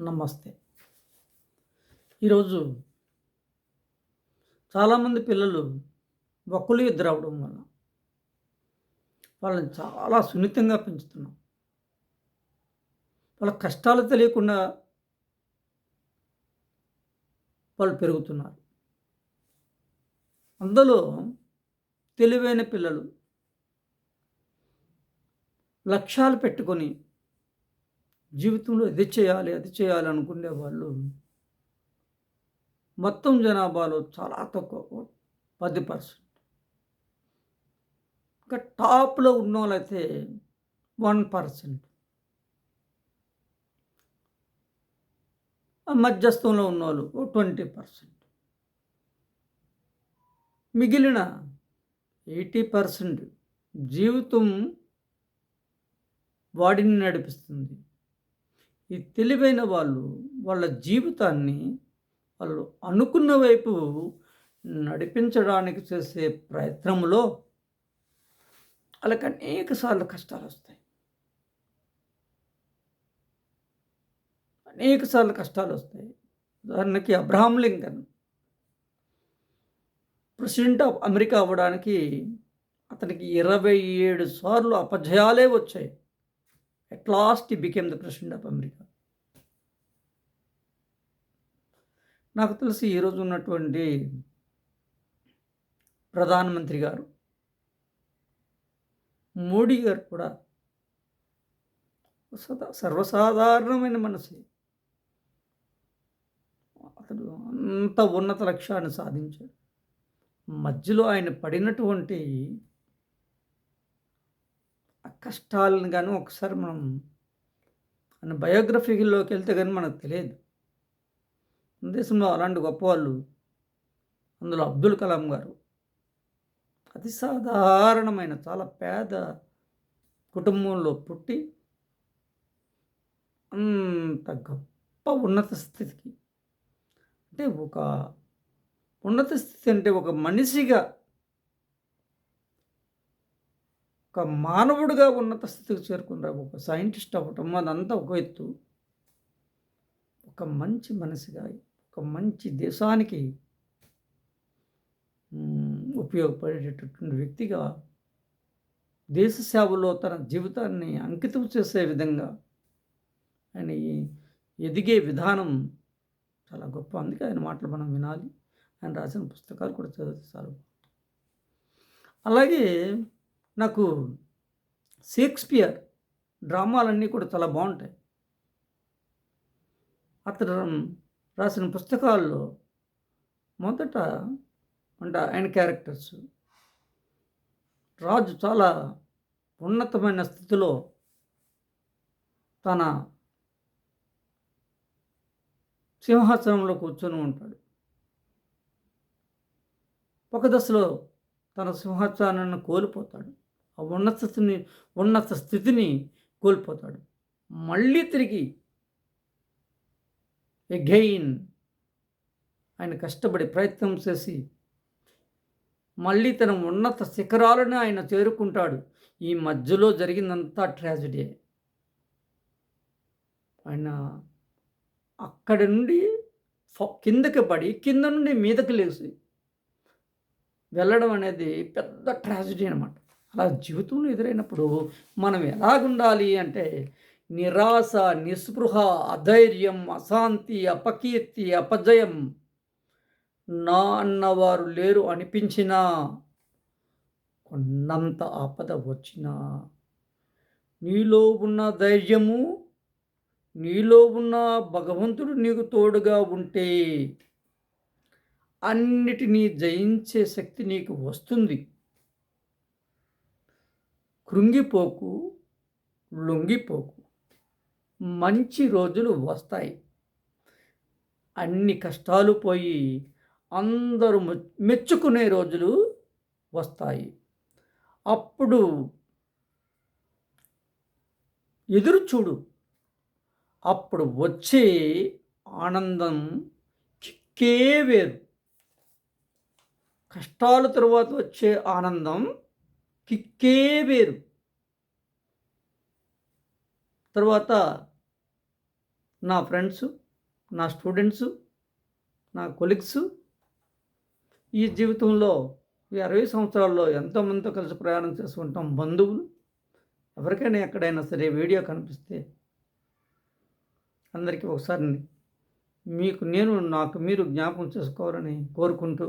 నమస్తే. ఈరోజు చాలామంది పిల్లలు ఒక్కలు ఇద్దరు అవడం వల్ల వాళ్ళని చాలా సున్నితంగా పెంచుతున్నాం. వాళ్ళ కష్టాలు తెలియకుండా వాళ్ళు పెరుగుతున్నారు. అందులో తెలివైన పిల్లలు లక్ష్యాలు పెట్టుకొని జీవితంలో ఇది చేయాలి అది చేయాలి అనుకునే వాళ్ళు మొత్తం జనాభాలో చాలా తక్కువ పది పర్సెంట్. ఇంకా టాప్లో ఉన్న వాళ్ళైతే వన్ పర్సెంట్. మధ్యస్థంలో ఉన్నవాళ్ళు ట్వంటీ పర్సెంట్. మిగిలిన ఎయిటీ పర్సెంట్ జీవితం వాడిని నడిపిస్తుంది. ఈ తెలివైన వాళ్ళు వాళ్ళ జీవితాన్ని వాళ్ళు అనుకున్న వైపు నడిపించడానికి చేసే ప్రయత్నంలో వాళ్ళకి అనేక సార్లు కష్టాలు వస్తాయి. అనేక సార్లు కష్టాలు వస్తాయి. ఉదాహరణకి Abraham Lincoln. President of America అవ్వడానికి అతనికి ఇరవై ఏడు సార్లు అపజయాలే వచ్చాయి. అట్ లాస్ట్ ఈ became the president of America నాకు తెలిసి ఈరోజు ఉన్నటువంటి ప్రధానమంత్రి గారు మోడీ గారు కూడా సదా సర్వసాధారణమైన మనసే. అతడు అంత ఉన్నత లక్ష్యాన్ని సాధించాడు. మధ్యలో ఆయన పడినటువంటి కష్టాలను కానీ ఒకసారి మనం మన బయోగ్రఫీలోకి వెళ్తే కానీ మనకు తెలియదు. మన దేశంలో అలాంటి గొప్పవాళ్ళు అందులో అబ్దుల్ కలాం గారు అతి సాధారణమైన చాలా పేద కుటుంబంలో పుట్టి అంత గొప్ప ఉన్నత స్థితికి అంటే ఒక ఉన్నత స్థితి అంటే ఒక మనిషిగా ఒక మానవుడిగా ఉన్నత స్థితికి చేరుకున్నారు ఒక సైంటిస్ట్ అవ్వటం అదంతా ఒక ఎత్తు. ఒక మంచి మనిషిగా ఒక మంచి దేశానికి ఉపయోగపడేటటువంటి వ్యక్తిగా దేశ సేవలో తన జీవితాన్ని అంకితం చేసే విధంగా ఆయన ఎదిగే విధానం చాలా గొప్ప. అందుకే ఆయన మాటలు మనం వినాలి. ఆయన రాసిన పుస్తకాలు కూడా చదివితే చాలా. అలాగే నాకు షేక్స్పియర్ డ్రామాలన్నీ కూడా చాలా బాగుంటాయి. అతను రాసిన పుస్తకాల్లో మొదట అంటే ఆయన క్యారెక్టర్స్. రాజు చాలా ఉన్నతమైన స్థితిలో తన సింహాసనంలో కూర్చొని ఉంటాడు. ఒక దశలో తన సింహాసనాన్ని కోల్పోతాడు. ఉన్నత స్థితిని ఉన్నత స్థితిని కోల్పోతాడు. మళ్ళీ తిరిగి ఎగెయిన్ ఆయన కష్టపడి ప్రయత్నం చేసి మళ్ళీ తన ఉన్నత శిఖరాలను ఆయన చేరుకుంటాడు. ఈ మధ్యలో జరిగిందంతా ట్రాజడీ ఆయన అక్కడి నుండి కిందకి పడి కింద నుండి మీదకి లేచి వెళ్ళడం అనేది పెద్ద ట్రాజడీ అనమాట అలా జీవితంలో ఎదురైనప్పుడు మనం ఎలాగుండాలి అంటే నిరాశ నిస్పృహ అధైర్యం అశాంతి అపకీర్తి అపజయం. నా అన్నవారు లేరు అనిపించినా కొన్నంత ఆపద వచ్చినా. నీలో ఉన్న ధైర్యము నీలో ఉన్న భగవంతుడు నీకు తోడుగా ఉంటే అన్నిటినీ జయించే శక్తి నీకు వస్తుంది. కృంగిపోకు లొంగిపోకు. మంచి రోజులు వస్తాయి. అన్ని కష్టాలు పోయి అందరూ మెచ్చుకునే రోజులు వస్తాయి. అప్పుడు ఎదురు చూడు. అప్పుడు వచ్చే ఆనందం కిక్కే వేరు. కష్టాల తరువాత వచ్చే ఆనందం కిక్కే వేరు. తర్వాత నా ఫ్రెండ్స్ నా స్టూడెంట్స్ నా కొలీగ్స్ ఈ జీవితంలో ఈ అరవై సంవత్సరాల్లో ఎంతోమందితో కలిసి ప్రయాణం చేసుకుంటాం బంధువులు. ఎవరికైనా ఎక్కడైనా సరే వీడియో కనిపిస్తే అందరికీ ఒకసారి మీకు నేను నాకు మీరు జ్ఞాపకం చేసుకోవాలని కోరుకుంటూ